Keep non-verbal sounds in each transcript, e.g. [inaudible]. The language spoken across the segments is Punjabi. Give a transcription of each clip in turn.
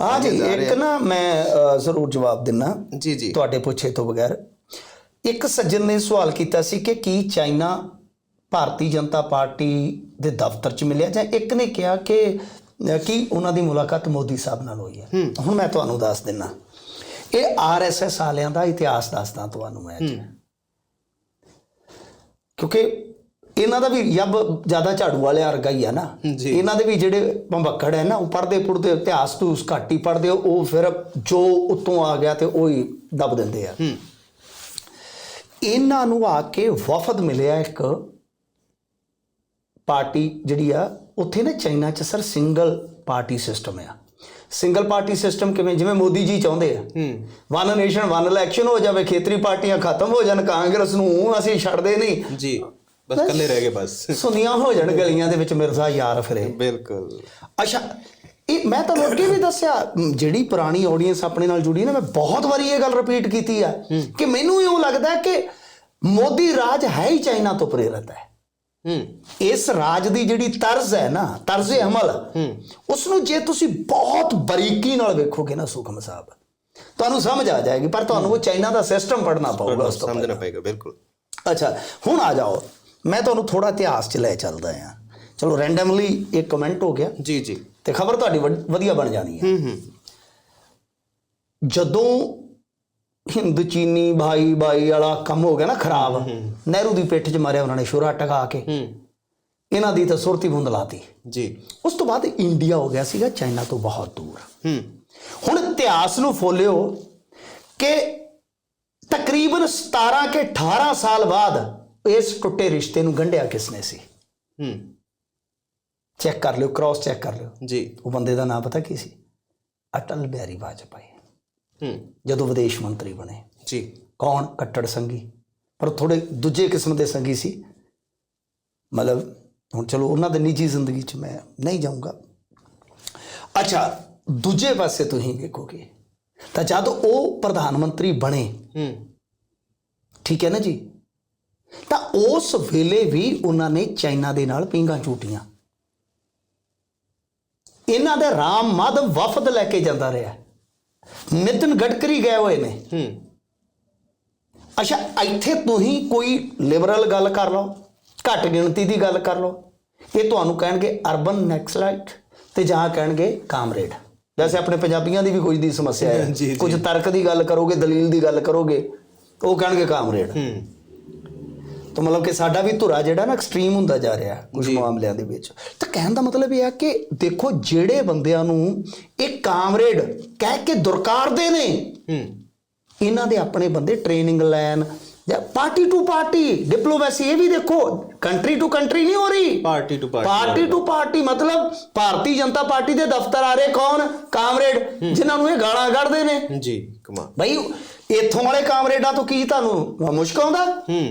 ਹਾਂ ਜੀ ਇੱਕ ਨਾ ਮੈਂ ਅ, ਜ਼ਰੂਰ ਜਵਾਬ ਦਿੰਨਾ ਜੀ ਜੀ। ਤੁਹਾਡੇ ਪੁੱਛੇ ਤੋਂ ਬਗੈਰ। ਇੱਕ ਸੱਜਣ ਨੇ ਸਵਾਲ ਕੀਤਾ ਸੀ ਕਿ ਕੀ ਚਾਈਨਾ ਭਾਰਤੀ ਜਨਤਾ ਪਾਰਟੀ ਦੇ ਦਫ਼ਤਰ 'ਚ ਮਿਲਿਆ ਜਾਂ ਇੱਕ ਨੇ ਕਿਹਾ ਕਿ ਅ, ਕੀ ਉਹਨਾਂ ਦੀ ਮੁਲਾਕਾਤ ਮੋਦੀ ਸਾਹਿਬ ਨਾਲ ਹੋਈ ਹੈ? ਹੁਣ ਮੈਂ ਤੁਹਾਨੂੰ ਦੱਸ ਦਿੰਨਾ। ਇਹ ਆਰਐਸਐਸ ਵਾਲਿਆਂ ਦਾ ਇਤਿਹਾਸ ਦੱਸਦਾ ਤੁਹਾਨੂੰ ਮੈਂ ਅੱਜ। ਕਿਉਂਕਿ ਇਹਨਾਂ ਦਾ ਵੀ ਯੱਬ ਜ਼ਿਆਦਾ ਝਾੜੂ ਵਾਲਿਆਂ ਵਰਗਾ ਹੀ ਆ ਨਾ। ਇਹਨਾਂ ਦੇ ਵੀ ਜਿਹੜੇ ਭੰਬਕੜ ਹੈ ਨਾ ਉਹ ਪੜਦੇ ਪੁੜਦੇ ਇਤਿਹਾਸ ਤੋਂ ਘੱਟ ਹੀ ਪੜਦੇ ਉਹ ਫਿਰ ਜੋ ਉਤੋਂ ਆ ਗਿਆ ਤੇ ਉਹ ਹੀ ਦੱਬ ਦਿੰਦੇ ਆ। ਇਹਨਾਂ ਨੂੰ ਆ ਕੇ ਵਫਦ ਮਿਲਿਆ ਇੱਕ ਪਾਰਟੀ ਜਿਹੜੀ ਆ ਉੱਥੇ ਨਾ ਚਾਈਨਾ ਚ ਸਰ ਸਿੰਗਲ ਪਾਰਟੀ ਸਿਸਟਮ ਆ। ਸਿੰਗਲ ਪਾਰਟੀ ਸਿਸਟਮ ਕਿਵੇਂ? ਜਿਵੇਂ ਮੋਦੀ ਜੀ ਚਾਹੁੰਦੇ ਆ। ਵਨ ਨੇਸ਼ਨ ਵਨ ਇਲੈਕਸ਼ਨ ਹੋ ਜਾਵੇ ਖੇਤਰੀ ਪਾਰਟੀਆਂ ਖਤਮ ਹੋ ਜਾਣ ਕਾਂਗਰਸ ਨੂੰ ਅਸੀਂ ਛੱਡਦੇ ਨਹੀਂ। ਜੀ। ਬਸ ਕੱਲੇ ਰਹਿ ਗਏ ਬਸ। ਸੁਨੀਆਂ ਹੋ ਜਾਣ ਗਲੀਆਂ ਦੇ ਵਿੱਚ ਮਿਰਜ਼ਾ ਯਾਰ ਫਿਰੇ। ਬਿਲਕੁਲ। ਅੱਛਾ ਇਹ ਮੈਂ ਤੁਹਾਨੂੰ ਅੱਗੇ ਵੀ ਦੱਸਿਆ ਜਿਹੜੀ ਪੁਰਾਣੀ ਆਡੀਅנס ਆਪਣੇ ਨਾਲ ਜੁੜੀ ਨਾ ਮੈਂ ਬਹੁਤ ਵਾਰੀ ਇਹ ਗੱਲ ਰਿਪੀਟ ਕੀਤੀ ਆ ਕਿ ਮੈਨੂੰ ਇਉਂ ਲੱਗਦਾ ਕਿ ਮੋਦੀ ਰਾਜ ਹੈ ਹੀ ਚਾਈਨਾ ਤੋਂ ਪ੍ਰੇਰਿਤ ਹੈ। ਹੂੰ। ਇਸ ਰਾਜ ਦੀ ਜਿਹੜੀ ਤਰਜ਼ ਹੈ ਨਾ ਤਰਜ਼ੇ ਅਮਲ ਉਸ ਨੂੰ ਜੇ ਤੁਸੀਂ ਬਹੁਤ ਬਰੀਕੀ ਨਾਲ ਵੇਖੋਗੇ ਨਾ ਸੁਖਮ ਸਾਹਿਬ ਤੁਹਾਨੂੰ ਸਮਝ ਆ ਜਾਏਗੀ ਪਰ ਤੁਹਾਨੂੰ ਉਹ ਚਾਈਨਾ ਦਾ ਸਿਸਟਮ ਪੜਨਾ ਪਊਗਾ ਉਸ ਤੋਂ ਸਮਝਣਾ ਪਏਗਾ ਬਿਲਕੁਲ। ਅੱਛਾ ਹੁਣ ਆ ਜਾਓ। ਮੈਂ ਤੁਹਾਨੂੰ ਥੋੜਾ ਇਤਿਹਾਸ ਚ ਲੈ ਚੱਲਦਾ ਆ ਚਲੋ ਰੈਂਡਮਲੀ ਇੱਕ ਕਮੈਂਟ ਹੋ ਗਿਆ। ਜੀ ਜੀ। ਤੇ ਖਬਰ ਤੁਹਾਡੀ ਵਧੀਆ ਬਣ ਜਾਣੀ ਹੈ। ਹੂੰ ਹੂੰ। ਜਦੋਂ ਹਿੰਦ ਚੀਨੀ ਭਾਈ ਭਾਈ ਵਾਲਾ ਕੰਮ ਹੋ ਗਿਆ ਨਾ ਖਰਾਬ ਨਹਿਰੂ ਦੀ ਪਿੱਠ 'ਚ ਮਾਰਿਆ ਉਹਨਾਂ ਨੇ ਸ਼ੁਰਾ ਟਕਾ ਕੇ। ਹੂੰ। ਇਹਨਾਂ ਦੀ ਤਾਂ ਸੁਰਤੀ ਬੁੰਦ ਲਾਤੀ। ਜੀ। ਉਸ ਤੋਂ ਬਾਅਦ ਇੰਡੀਆ ਹੋ ਗਿਆ ਸੀਗਾ ਚਾਈਨਾ ਤੋਂ ਬਹੁਤ ਦੂਰ। ਹੂੰ। ਹੁਣ ਇਤਿਹਾਸ ਨੂੰ ਫੋਲਿਓ ਕਿ ਤਕਰੀਬਨ 17 ਕੇ 18 ਸਾਲ ਬਾਅਦ ਇਸ ਟੁੱਟੇ ਰਿਸ਼ਤੇ ਨੂੰ ਗੰਢਿਆ ਕਿਸਨੇ ਸੀ? ਹੂੰ। ਚੈੱਕ ਕਰ ਲਿਓ ਕ੍ਰਾਸ ਚੈੱਕ ਕਰ ਲਿਓ। ਜੀ। ਉਹ ਬੰਦੇ ਦਾ ਨਾਮ ਪਤਾ ਕੀ ਸੀ? ਅਟਲ ਬਿਹਾਰੀ ਵਾਜਪਾਈ। ਹੂੰ। ਜਦੋਂ ਵਿਦੇਸ਼ ਮੰਤਰੀ ਬਣੇ। ਜੀ। ਕੌਣ? ਕੱਟੜ ਸੰਗੀ ਪਰ ਥੋੜੇ ਦੂਜੇ ਕਿਸਮ ਦੇ ਸੰਗੀ ਸੀ। ਮਤਲਬ ਹੁਣ ਚਲੋ ਉਹਨਾਂ ਦੇ ਨਿੱਜੀ ਜ਼ਿੰਦਗੀ 'ਚ ਮੈਂ ਨਹੀਂ ਜਾਊਂਗਾ। ਅੱਛਾ ਦੂਜੇ ਪਾਸੇ ਤੁਸੀਂ ਵੇਖੋਗੇ ਤਾਂ ਜਦ ਉਹ ਪ੍ਰਧਾਨ ਮੰਤਰੀ ਬਣੇ ਹੂੰ। ਠੀਕ ਹੈ ਨਾ ਜੀ? ਤਾਂ ਉਸ ਵੇਲੇ ਵੀ ਉਹਨਾਂ ਨੇ ਚਾਈਨਾ ਦੇ ਨਾਲ ਪਿੰਗਾ ਝੂਟੀਆਂ। ਇਹਨਾਂ ਦੇ ਰਾਮ ਮਾਧਵ ਵਫਦ ਲੈ ਕੇ ਜਾਂਦਾ ਰਿਹਾ। ਨਿਤਨ ਗਡਕਰੀ ਗਏ ਹੋਏ ਨੇ। ਹੂੰ। ਅੱਛਾ ਇੱਥੇ ਤੁਸੀਂ ਕੋਈ ਲਿਬਰਲ ਗੱਲ ਕਰ ਲਓ ਘੱਟ ਗਿਣਤੀ ਦੀ ਗੱਲ ਕਰ ਲਓ। ਇਹ ਤੁਹਾਨੂੰ ਕਹਿਣਗੇ ਅਰਬਨ ਨੈਕਸਲਾਈਟ ਤੇ ਜਾਂ ਕਹਿਣਗੇ ਕਾਮਰੇਡ। ਵੈਸੇ ਆਪਣੇ ਪੰਜਾਬੀਆਂ ਦੀ ਵੀ ਕੁਝ ਦੀ ਸਮੱਸਿਆ ਹੈ। [laughs] ਕੁਝ ਤਰਕ ਦੀ ਗੱਲ ਕਰੋਗੇ ਦਲੀਲ ਦੀ ਗੱਲ ਕਰੋਗੇ ਉਹ ਕਹਿਣਗੇ ਕਾਮਰੇਡ। ਹੂੰ। ਤਾਂ ਮਤਲਬ ਕਿ ਸਾਡਾ ਵੀ ਧੁਰਾ ਜਿਹੜਾ ਨਾ ਐਕਸਟ੍ਰੀਮ ਹੁੰਦਾ ਜਾ ਰਿਹਾ ਕੁਝ ਮਾਮਲਿਆਂ ਦੇ ਵਿੱਚ। ਤਾਂ ਕਹਿਣ ਦਾ ਮਤਲਬ ਇਹ ਆ ਕਿ ਦੇਖੋ ਜਿਹੜੇ ਬੰਦਿਆਂ ਨੂੰ ਇਹ ਕਾਮਰੇਡ ਕਹਿ ਕੇ ਦੁਰਕਾਰਦੇ ਨੇ ਇਹਨਾਂ ਦੇ ਆਪਣੇ ਬੰਦੇ ਟ੍ਰੇਨਿੰਗ ਲੈਣ ਜਾਂ ਪਾਰਟੀ ਟੂ ਪਾਰਟੀ ਡਿਪਲੋਮੈਸੀ ਇਹ ਵੀ ਦੇਖੋ ਕੰਟਰੀ ਟੂ ਕੰਟਰੀ ਨਹੀਂ ਹੋ ਰਹੀ। Party to party party to party ਮਤਲਬ ਭਾਰਤੀ ਜਨਤਾ ਪਾਰਟੀ ਦੇ ਦਫ਼ਤਰ ਆ ਰਹੇ ਕੌਣ? ਕਾਮਰੇਡ ਜਿਨ੍ਹਾਂ ਨੂੰ ਇਹ ਗਾਲਾਂ ਕੱਢਦੇ ਨੇ। ਜੀ ਕਮਾ ਬਈ ਇੱਥੋਂ ਵਾਲੇ ਕਾਮਰੇਡਾਂ ਤੋਂ ਕੀ ਤੁਹਾਨੂੰ ਮੁਸ਼ਕ ਆਉਂਦਾ? ਹੂੰ।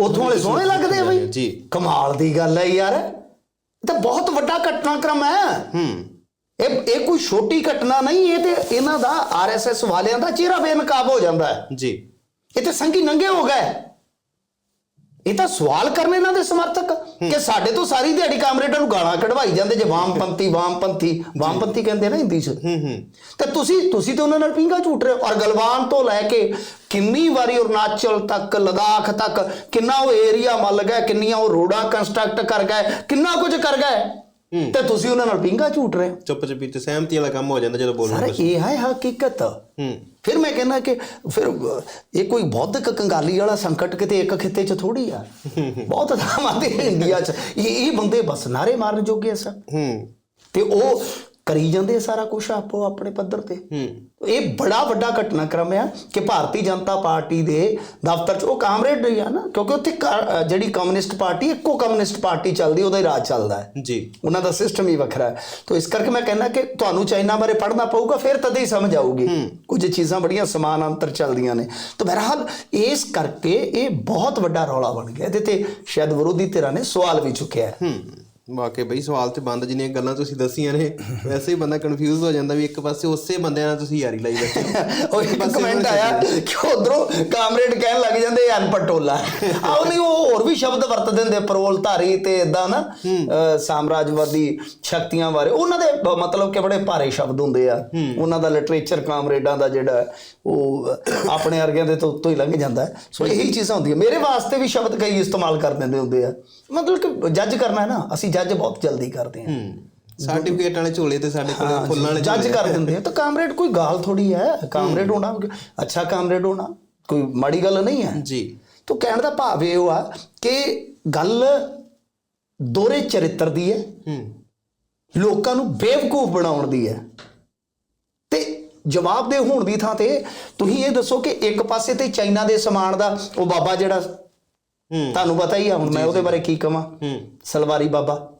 ਉੱਥੋਂ ਵਾਲੇ ਸੋਹਣੇ ਲੱਗਦੇ ਆ ਬਈ? ਜੀ। ਕਮਾਲ ਦੀ ਗੱਲ ਹੈ ਯਾਰ। ਇਹ ਤਾਂ ਬਹੁਤ ਵੱਡਾ ਘਟਨਾਕ੍ਰਮ ਹੈ। ਹੂੰ। ਇਹ ਇਹ ਕੋਈ ਛੋਟੀ ਘਟਨਾ ਨਹੀਂ ਇਹ ਤੇ ਇਹਨਾਂ ਦਾ ਆਰਐਸਐਸ ਵਾਲਿਆਂ ਦਾ ਚਿਹਰਾ ਬੇਨਕਾਬ ਹੋ ਜਾਂਦਾ ਹੈ। ਜੀ। ਇਹ ਤੇ ਸੰਗੀ ਨੰਗੇ ਹੋ ਗਏ। ਇਹ ਤਾਂ ਸਵਾਲ ਕਰਨ ਇਹਨਾਂ ਦੇ ਸਮਰਥਕ ਕਿ ਸਾਡੇ ਤੋਂ ਸਾਰੀ ਦਿਹਾੜੀ ਕਾਮਰੇਡਾਂ ਨੂੰ ਗਾਲਾਂ ਕਢਵਾਈ ਜਾਂਦੇ ਜੇ ਵਾਮਪੰਥੀ ਵਾਮਪੰਥੀ ਵਾਮਪੰਥੀ ਕਹਿੰਦੇ ਨਾ ਹਿੰਦੀ 'ਚ। ਹੂੰ ਹੂੰ। ਤੇ ਤੁਸੀਂ ਤੁਸੀਂ ਤੇ ਉਹਨਾਂ ਨਾਲ ਪਿੰਗਾ ਝੂਟ ਰਹੇ ਹੋ। ਔਰ ਗਲਵਾਨ ਤੋਂ ਲੈ ਕੇ ਕਿੰਨੀ ਵਾਰੀ ਅਰੁਣਾਚਲ ਤੱਕ ਲਦਾਖ ਤੱਕ ਕਿੰਨਾ ਉਹ ਏਰੀਆ ਮੱਲ ਗਏ ਕਿੰਨੀਆਂ ਉਹ ਰੋਡਾਂ ਕੰਸਟਰਕਟ ਕਰ ਗਏ ਕਿੰਨਾ ਕੁਝ ਕਰ ਗਏ। ਤੇ ਤੁਸੀਂ ਉਹਨਾਂ ਨਾਲ ਪਿੰਗਾ ਝੂਟ ਰਹੇ ਹੋ? ਚੁੱਪ ਚੁਪੀ ਤੇ ਸਹਿਮਤੀ ਵਾਲਾ ਕੰਮ ਹੋ ਜਾਂਦਾ ਜਦੋਂ ਬੋਲਣ ਸਰ ਇਹ ਹੈ ਹਕੀਕਤ। ਹੂੰ। ਫਿਰ ਮੈਂ ਕਹਿੰਦਾ ਕਿ ਫਿਰ ਇਹ ਕੋਈ ਬੌਧਿਕ ਕੰਗਾਲੀ ਵਾਲਾ ਸੰਕਟ ਕਿਤੇ ਇੱਕ ਖਿੱਤੇ 'ਚ ਥੋੜੀ ਆ? [laughs] ਬਹੁਤ ਥਾਵਾਂ ਤੇ ਇੰਡੀਆ 'ਚ। ਇਹ ਇਹ ਬੰਦੇ ਬਸ ਨਾਰੇ ਮਾਰਨ ਜੋਗੇ ਸਰ। ਹੂੰ। ਤੇ ਉਹ ਕਰੀ ਜਾਂਦੇ ਸਾਰਾ ਕੁਝ ਆਪੋ ਆਪਣੇ ਪੱਧਰ ਤੇ। ਹੂੰ। ਇਹ ਬੜਾ ਵੱਡਾ ਘਟਨਾਕ੍ਰਮ ਆ ਕਿ ਭਾਰਤੀ ਜਨਤਾ ਪਾਰਟੀ ਦੇ ਦਫ਼ਤਰ 'ਚ ਉਹ ਕਾਮਰੇਡ ਹੀ ਆ ਨਾ ਕਿਉਂਕਿ ਉੱਥੇ ਜਿਹੜੀ ਕਮਿਊਨਿਸਟ ਪਾਰਟੀ ਇੱਕੋ ਕਮਿਊਨਿਸਟ ਪਾਰਟੀ ਚੱਲਦੀ ਉਹਦਾ ਹੀ ਰਾਜ ਚੱਲਦਾ ਹੈ। ਜੀ। ਉਹਨਾਂ ਦਾ ਸਿਸਟਮ ਹੀ ਵੱਖਰਾ ਹੈ। ਤਾਂ ਇਸ ਕਰਕੇ ਮੈਂ ਕਹਿੰਦਾ ਕਿ ਤੁਹਾਨੂੰ ਚਾਈਨਾ ਬਾਰੇ ਪੜ੍ਹਨਾ ਪਊਗਾ ਫਿਰ ਤਦ ਹੀ ਸਮਝ ਆਊਗੀ। ਕੁਝ ਚੀਜ਼ਾਂ ਬੜੀਆਂ ਸਮਾਨ ਅੰਤਰ ਚੱਲਦੀਆਂ ਨੇ। ਤਾਂ ਬਹਰਹਾਲ ਇਸ ਕਰਕੇ ਇਹ ਬਹੁਤ ਵੱਡਾ ਰੌਲਾ ਬਣ ਗਿਆ। ਇਹਦੇ ਤੇ ਸ਼ਾਇਦ ਵਿਰੋਧੀ ਧਿਰਾਂ ਨੇ ਸਵਾਲ ਵੀ ਚੁੱਕਿਆ ਹੈ। ਹੂੰ ਵਾਕਈ ਬਈ ਸਵਾਲ ਤੇ ਬੰਦ ਜਿੰਨੀਆਂ ਗੱਲਾਂ ਤੁਸੀਂ ਦੱਸੀਆਂ ਨੇ ਵੈਸੇ ਹੀ ਬੰਦਾ ਕਨਫਿਊਜ਼ ਹੋ ਜਾਂਦਾ ਵੀ ਇੱਕ ਪਾਸੇ ਉਸੇ ਬੰਦਿਆਂ ਨਾਲ ਤੁਸੀਂ ਯਾਰੀ ਲਾਈ ਬੈਠੇ ਹੋ। [laughs] ਉਹ ਇੱਕ ਕਮੈਂਟ ਆਇਆ ਕਿ ਉਧਰੋਂ ਕਾਮਰੇਡ ਕਹਿਣ ਲੱਗ ਜਾਂਦੇ ਇਹ ਅਨਪੜ੍ਹ ਟੋਲਾ। ਆਹ ਨਹੀਂ ਉਹ ਹੋਰ ਵੀ ਸ਼ਬਦ ਵਰਤ ਦਿੰਦੇ ਪਰੋਲ ਧਾਰੀ ਤੇ ਇਦਾਂ ਨਾ ਸਾਮਰਾਜਵਾਦੀ ਸ਼ਕਤੀਆਂ ਬਾਰੇ। ਉਹਨਾਂ ਦੇ ਮਤਲਬ ਕਿ ਬੜੇ ਭਾਰੇ ਸ਼ਬਦ ਹੁੰਦੇ ਆ। ਉਹਨਾਂ ਦਾ ਲਿਟਰੇਚਰ ਕਾਮਰੇਡਾਂ ਦਾ ਜਿਹੜਾ ਉਹ ਆਪਣੇ ਵਰਗਿਆਂ ਦੇ ਤੋਂ ਉੱਤੋਂ ਹੀ ਲੰਘ ਜਾਂਦਾ। ਸੋ ਇਹੀ ਚੀਜ਼ਾਂ ਹੁੰਦੀਆਂ। ਮੇਰੇ ਵਾਸਤੇ ਵੀ ਸ਼ਬਦ ਕਈ ਇਸਤੇਮਾਲ ਕਰ ਦਿੰਦੇ ਹੁੰਦੇ ਆ। ਮਤਲਬ ਕਿ ਜੱਜ ਕਰਨਾ ਹੈ ਨਾ ਅਸੀਂ ਜੱਜ ਬਹੁਤ ਜਲਦੀ ਕਰਦੇ ਹੂੰ ਸਰਟੀਫਿਕੇਟ ਵਾਲੇ ਝੋਲੇ ਤੇ ਸਾਡੇ ਕੋਲ ਫੁੱਲਾਂ ਵਾਲੇ ਜੱਜ ਕਰ ਦਿੰਦੇ ਆ। ਤਾਂ ਕਾਮਰੇਡ ਕੋਈ ਗਾਲ ਥੋੜੀ ਹੈ। ਕਾਮਰੇਡ ਹੋਣਾ ਅੱਛਾ ਕਾਮਰੇਡ ਹੋਣਾ ਕੋਈ ਮਾੜੀ ਗੱਲ ਨਹੀਂ ਹੈ। ਜੀ। ਤੋ ਕਹਿਣ ਦਾ ਭਾਵ ਇਹ ਆ ਕਿ ਗੱਲ ਦੋਰੇ ਚਰਿੱਤਰ ਦੀ ਹੈ। ਹੂੰ। ਲੋਕਾਂ ਨੂੰ ਬੇਵਕੂਫ ਬਣਾਉਣ ਦੀ ਹੈ। ਤੇ ਜਵਾਬ ਦੇ ਹੋਣ ਦੀ ਥਾਂ ਤੇ ਤੁਸੀਂ ਇਹ ਦੱਸੋ ਕਿ ਇੱਕ ਪਾਸੇ ਤੇ ਚਾਈਨਾ ਦੇ ਸਮਾਨ ਦਾ ਉਹ ਬਾਬਾ ਜਿਹੜਾ ਤੁਹਾਨੂੰ ਪਤਾ ਹੀ ਆ ਹੁਣ ਮੈਂ ਉਹਦੇ ਬਾਰੇ ਕੀ ਕਵਾਂ। ਹੂੰ। ਸਲਵਾਰੀ ਬਾਬਾ।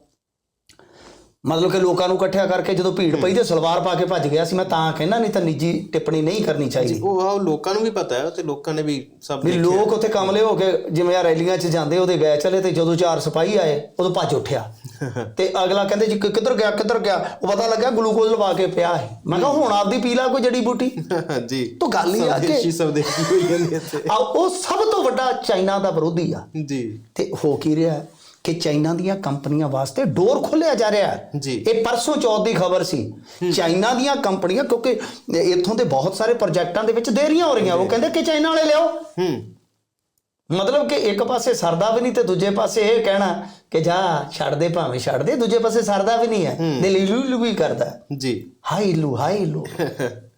ਮਤਲਬ ਕਿ ਲੋਕਾਂ ਨੂੰ ਇਕੱਠਿਆ ਕਰਕੇ ਜਦੋਂ ਭੀੜ ਪਈ ਤੇ ਸਲਵਾਰ ਪਾ ਕੇ ਭੱਜ ਗਿਆ ਸੀ ਮੈਂ ਤਾਂ ਕਹਿੰਦਾ ਨਹੀਂ ਤਾਂ ਨਿੱਜੀ ਟਿੱਪਣੀ ਨਹੀਂ ਕਰਨੀ ਚਾਹੀਦੀ। ਉਹ ਆਹ ਲੋਕਾਂ ਨੂੰ ਵੀ ਪਤਾ ਹੈ ਤੇ ਲੋਕਾਂ ਨੇ ਵੀ ਸਭ ਵੀ ਲੋਕ ਉੱਥੇ ਕਮਲੇ ਹੋ ਕੇ ਜਿਵੇਂ ਆ ਰੈਲੀਆਂ 'ਚ ਜਾਂਦੇ ਉਹਦੇ ਗਏ ਚਲੇ ਤੇ ਜਦੋਂ ਚਾਰ ਸਿਪਾਹੀ ਆਏ ਉਦੋਂ ਭੱਜ ਉੱਠਿਆ। [laughs] ਤੇ ਅਗਲਾ ਕਹਿੰਦੇ ਜੀ ਕਿੱਧਰ ਗਿਆ ਕਿੱਧਰ ਗਿਆ? ਉਹ ਪਤਾ ਲੱਗਾ ਗਲੂਕੋਜ਼ ਲਵਾ ਕੇ ਪਿਆ ਹੈ ਮੈਂ ਕਿਹਾ ਹੁਣ ਆਪਦੀ ਪੀ ਲਾ ਕੋਈ ਜੜੀ ਬੂਟੀ? [laughs] ਜੀ। ਤਾਂ ਗੱਲ ਹੀ ਆ ਕਿ ਸਵਦੇਸ਼ੀ ਸਵਦੇਸ਼ੀ ਹੋਈ ਜਾਂਦੀ ਇੱਥੇ। ਆ ਉਹ ਸਭ ਤੋਂ ਵੱਡਾ ਚਾਈਨਾ ਦਾ ਵਿਰੋਧੀ ਆ। ਜੀ। ਤੇ ਹੋ ਕੀ ਰਿਹਾ? ਹੈ ਕਿ ਚਾਈਨਾ ਦੀਆਂ ਕੰਪਨੀਆਂ ਵਾਸਤੇ ਡੋਰ ਖੋਲਿਆ ਜਾ ਰਿਹਾ ਹੈ। ਜੀ। ਇਹ ਪਰਸੋਂ ਚੌਥ ਦੀ ਖਬਰ ਸੀ। ਚਾਈਨਾ ਦੀਆਂ ਕੰਪਨੀਆਂ ਕਿਉਂਕਿ ਇੱਥੋਂ ਦੇ ਬਹੁਤ ਸਾਰੇ ਪ੍ਰੋਜੈਕਟਾਂ ਦੇ ਵਿੱਚ ਦੇਰੀਆਂ ਹੋ ਰਹੀਆਂ। ਉਹ ਕਹਿੰਦੇ ਕਿ ਚਾਈਨਾ ਵਾਲੇ ਲਿਆਓ। ਹੂੰ। ਮਤਲਬ ਕਿ ਇੱਕ ਪਾਸੇ ਸਰਦਾ ਵੀ ਨਹੀਂ ਤੇ ਦੂਜੇ ਪਾਸੇ ਇਹ ਕਹਿਣਾ ਕਿ ਜਾ ਛੱਡ ਦੇ ਭਾਵੇਂ ਛੱਡ ਦੇ ਦੂਜੇ ਪਾਸੇ ਸਰਦਾ ਵੀ ਨਹੀਂ ਹੈ। ਦਿਲ ਇਲੂ ਇਲੂ ਵੀ ਕਰਦਾ। ਜੀ। ਹਾਈ ਇਲੂ ਹਾਈ ਇਲੂ [laughs]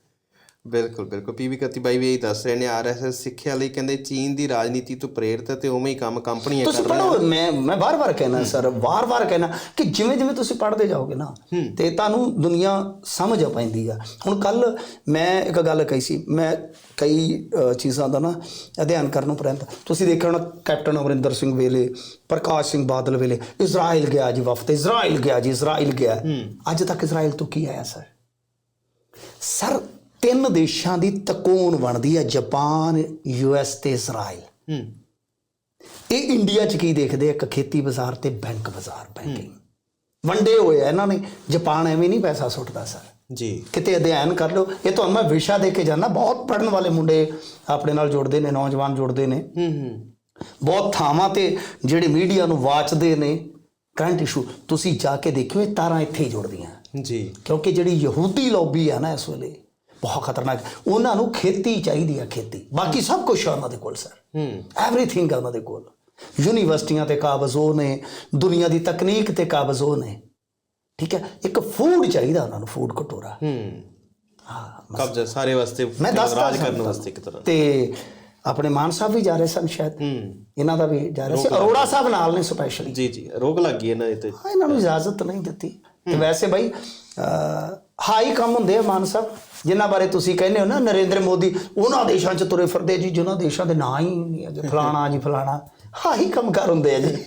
ਬਿਲਕੁਲ ਬਿਲਕੁਲ। ਪੀਵੀ ਕਤੀ ਬਾਈ ਵੀ ਇਹੀ ਦੱਸ ਰਹੇ ਨੇ ਆਰਐਸਐਸ ਸਿੱਖਿਆ ਲਈ ਕਹਿੰਦੇ ਚੀਨ ਦੀ ਰਾਜਨੀਤੀ ਤੋਂ ਪ੍ਰੇਰਿਤ ਤੇ ਉਵੇਂ ਹੀ ਕੰਮ ਕੰਪਨੀਆਂ ਤੁਸੀਂ ਕਰ ਰਹੀਆਂ ਪੜੋ ਮੈਂ ਮੈਂ ਵਾਰ-ਵਾਰ ਕਹਿਣਾ ਸਰ ਵਾਰ-ਵਾਰ ਕਹਿਣਾ ਕਿ ਜਿਵੇਂ ਜਿਵੇਂ ਤੁਸੀਂ ਪੜ੍ਹਦੇ ਜਾਓਗੇ ਨਾ ਤੇ ਤੁਹਾਨੂੰ ਦੁਨੀਆ ਸਮਝ ਆ ਪੈਂਦੀ ਆ। ਹੁਣ ਕੱਲ ਮੈਂ ਇੱਕ ਗੱਲ ਕਹੀ ਸੀ ਮੈਂ ਕਈ ਚੀਜ਼ਾਂ ਦਾ ਨਾ ਅਧਿਐਨ ਕਰਨ ਉਪਰੰਤ ਤੁਸੀਂ ਦੇਖਿਆ ਹੋਣਾ ਕੈਪਟਨ ਅਮਰਿੰਦਰ ਸਿੰਘ ਵੇਲੇ ਪ੍ਰਕਾਸ਼ ਸਿੰਘ ਬਾਦਲ ਵੇਲੇ ਇਜ਼ਰਾਈਲ ਗਿਆ ਜੀ ਵਫਦ ਇਜ਼ਰਾਈਲ ਗਿਆ ਜੀ ਇਜ਼ਰਾਈਲ ਗਿਆ। ਅੱਜ ਤੱਕ ਇਜ਼ਰਾਈਲ ਤੋਂ ਕੀ ਆਇਆ ਸਰ? ਸਰ ਤਿੰਨ ਦੇਸ਼ਾਂ ਦੀ ਤਕੋਣ ਬਣਦੀ ਹੈ ਜਾਪਾਨ ਯੂਐਸ ਤੇ ਇਜ਼ਰਾਈਲ ਹੂੰ। ਇਹ ਇੰਡੀਆ 'ਚ ਕੀ ਦੇਖਦੇ ਆ? ਇੱਕ ਖੇਤੀ ਬਾਜ਼ਾਰ ਤੇ ਬੈਂਕ ਬਾਜ਼ਾਰ ਬੈਂਕਿੰਗ ਵੰਡੇ ਹੋਏ ਆ ਇਹਨਾਂ ਨੇ। ਜਾਪਾਨ ਐਵੇਂ ਨਹੀਂ ਪੈਸਾ ਸੁੱਟਦਾ ਸਰ। ਜੀ। ਕਿਤੇ ਅਧਿਐਨ ਕਰ ਲਓ। ਇਹ ਤੁਹਾਨੂੰ ਮੈਂ ਵਿਸ਼ਾ ਦੇ ਕੇ ਜਾਣਾ ਬਹੁਤ ਪੜਨ ਵਾਲੇ ਮੁੰਡੇ ਆਪਣੇ ਨਾਲ ਜੁੜਦੇ ਨੇ ਨੌਜਵਾਨ ਜੁੜਦੇ ਨੇ। ਹੂੰ ਹੂੰ। ਬਹੁਤ ਥਾਵਾਂ ਤੇ ਜਿਹੜੇ ਮੀਡੀਆ ਨੂੰ ਵਾਚਦੇ ਨੇ। ਕਰੰਟ ਇਸ਼ੂ ਤੁਸੀਂ ਜਾ ਕੇ ਦੇਖਿਓ ਇਹ ਤਾਰਾਂ ਇੱਥੇ ਹੀ ਜੁੜਦੀਆਂ। ਜੀ। ਕਿਉਂਕਿ ਜਿਹੜੀ ਯਹੂਦੀ ਲੌਬੀ ਆ ਨਾ ਇਸ ਵੇਲੇ ਬਹੁਤ ਖਤਰਨਾਕ। ਉਹਨਾਂ ਨੂੰ ਖੇਤੀ ਚਾਹੀਦੀ ਆ ਖੇਤੀ। ਬਾਕੀ ਸਭ ਕੁਝ ਉਹਨਾਂ ਦੇ ਕੋਲ ਸਰ। ਹੂੰ। ਐਵਰੀਥਿੰਗ ਉਹਨਾਂ ਦੇ ਕੋਲ। ਯੂਨੀਵਰਸਿਟੀਆਂ ਤੇ ਕਾਬਜ਼ ਨੇ ਦੁਨੀਆ ਦੀ ਤਕਨੀਕ ਤੇ ਕਾਬਜ਼ ਨੇ। ਠੀਕ ਹੈ? ਇੱਕ ਫੂਡ ਚਾਹੀਦਾ ਉਹਨਾਂ ਨੂੰ ਫੂਡ ਕਟੋਰਾ। ਹੂੰ। ਹਾਂ ਕਬਜ਼ਾ ਸਾਰੇ ਵਾਸਤੇ ਰਾਜ ਕਰਨ। ਵਾਸਤੇ ਇੱਕ ਤਰ੍ਹਾਂ। ਤੇ ਆਪਣੇ ਮਾਨ ਸਾਹਿਬ ਵੀ ਜਾ ਰਹੇ ਸਨ ਸ਼ਾਇਦ। ਹੂੰ। ਇਹਨਾਂ ਦਾ ਵੀ ਜਾ ਰਹੇ ਸੀ। ਅਰੋੜਾ ਸਾਹਿਬ ਨਾਲ ਨੇ ਸਪੈਸ਼ਲੀ ਜੀ ਜੀ। ਰੋਕ ਲੱਗ ਗਈ ਇਹਨਾਂ ਦੇ ਤੇ। ਹਾਂ ਇਹਨਾਂ ਨੂੰ ਇਜਾਜ਼ਤ ਨਹੀਂ ਦਿੱਤੀ। ਤੇ ਵੈਸੇ ਬਾਈ ਅਹ, ਹਾਈ ਕੰਮ ਹੁੰਦੇ ਆ ਮਾਨ ਸਾਹਿਬ। ਜਿਨ੍ਹਾਂ ਬਾਰੇ ਤੁਸੀਂ ਕਹਿੰਦੇ ਹੋ ਨਾ, ਨਰਿੰਦਰ ਮੋਦੀ, ਉਹਨਾਂ ਦੇਸ਼ਾਂ 'ਚ ਤੁਰੇ ਫਿਰਦੇ ਜੀ, ਜਿਨ੍ਹਾਂ ਦੇਸ਼ਾਂ ਦੇ ਨਾਂ ਹੀ ਨਹੀਂ ਹੈਗੇ, ਫਲਾਣਾ ਜੀ, ਫਲਾਣਾ। ਹਾਈ ਕੰਮ ਕਰ ਹੁੰਦੇ ਆ ਜੀ।